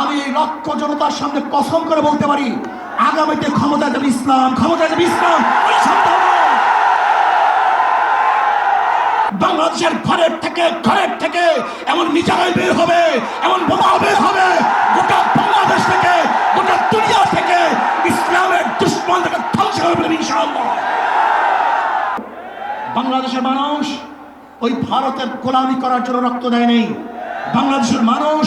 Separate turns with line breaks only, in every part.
আমি এই লক্ষ জনতার সামনে কসম করে বলতে পারি, আগামীতে ক্ষমতা যাবে ইসলাম ক্ষমতা যাবে ইসলাম। বাংলাদেশের ঘরের থেকে ঘরের থেকে এমন মিজাইল বের হবে, এমন বোমা বের হবে, গোটা বাংলাদেশ থেকে, গোটা দুনিয়া থেকে ইসলামের দুশ্মন থেকে ধ্বংস হবে বাংলাদেশের মানুষ ওই ভারতের গোলামি করার জন্য রক্ত দেয় নেই। বাংলাদেশের মানুষ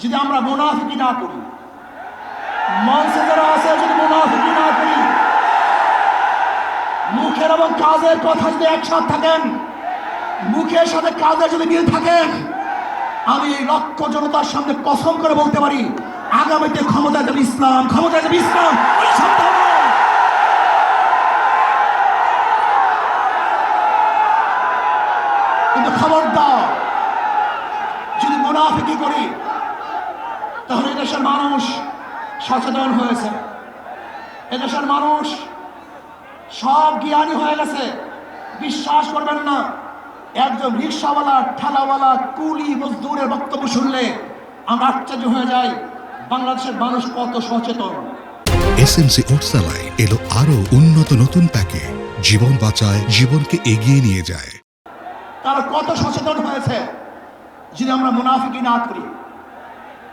যদি আমরা মুনাফিকি না করি। মঞ্চে যারা আছে, যদি মুনাফিকি না করি, মুখের এবং কাজের কথা যদি একসাথে থাকেন, মুখের সাথে কাজের যদি মিল থাকেন আমি লক্ষ জনতার সামনে কসম করে বলতে পারি, আগামীতে ক্ষমতা যাবে ইসলাম ক্ষমতা যাবে ইসলাম কিন্তু খবরদার, যদি মুনাফিকি করি তাহলে এদেশের মানুষ সচেতন হয়েছে। এদেশের মানুষ সব জ্ঞানী হয়ে গেছে। বিশ্বাস করবেন না একজন রিক্সাওয়ালা ঠেলাওয়ালা কুলি মজদুরের বক্তব্য শুনলে আমরা আশ্চর্য হয়ে যাই বাংলাদেশের মানুষ কত সচেতন।
এসএমসি ওটসালাই এলো আরও উন্নত নতুন প্যাকে জীবন বাঁচায় জীবনকে এগিয়ে নিয়ে যায়।
তারা কত সচেতন হয়েছে যদি আমরা মুনাফিকি না করি।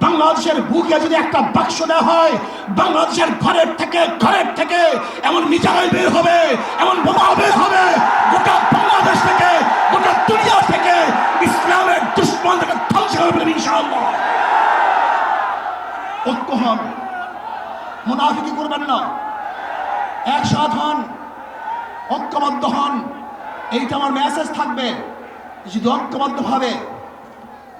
বাংলাদেশের বুকে যদি একটা বাক্স দেওয়া হয়, বাংলাদেশের ঘরের থেকে ঘরের থেকে এমন মিজাইল বের হবে, এমন বোমা বের হবে, গোটা বাংলাদেশ থেকে, গোটা দুনিয়া থেকে ইসলামের দুশ্মন থেকে ধ্বংস হবে ইনশাআল্লাহ। ঐক্য হন মুনাফিকি করবেন না। একসাথ হন, ঐক্যবদ্ধ হন। এইটা আমার মেসেজ থাকবে। যদি ঐক্যবদ্ধভাবে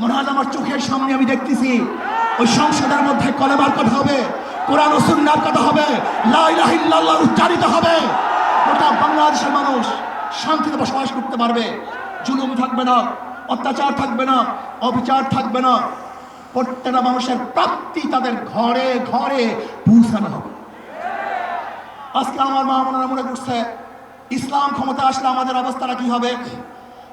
মনে হয় আমার চোখের সামনে আমি দেখতেছি, ওই সংসদের মধ্যে কলেমার কথা হবে, কোরআন সুন্নার কথা হবে, লা ইলাহা ইল্লাল্লাহ উচ্চারিত হবে। গোটা বাংলাদেশের মানুষ শান্তিতে বসবাস করতে পারবে। জুলুম থাকবে না, অত্যাচার থাকবে না, অবিচার থাকবে না। প্রত্যেকটা মানুষের প্রাপ্তি তাদের ঘরে ঘরে পৌঁছানো হবে। আজকে আমার মা মনে করছে, ইসলাম ক্ষমতা আসলে আমাদের অবস্থাটা কি হবে?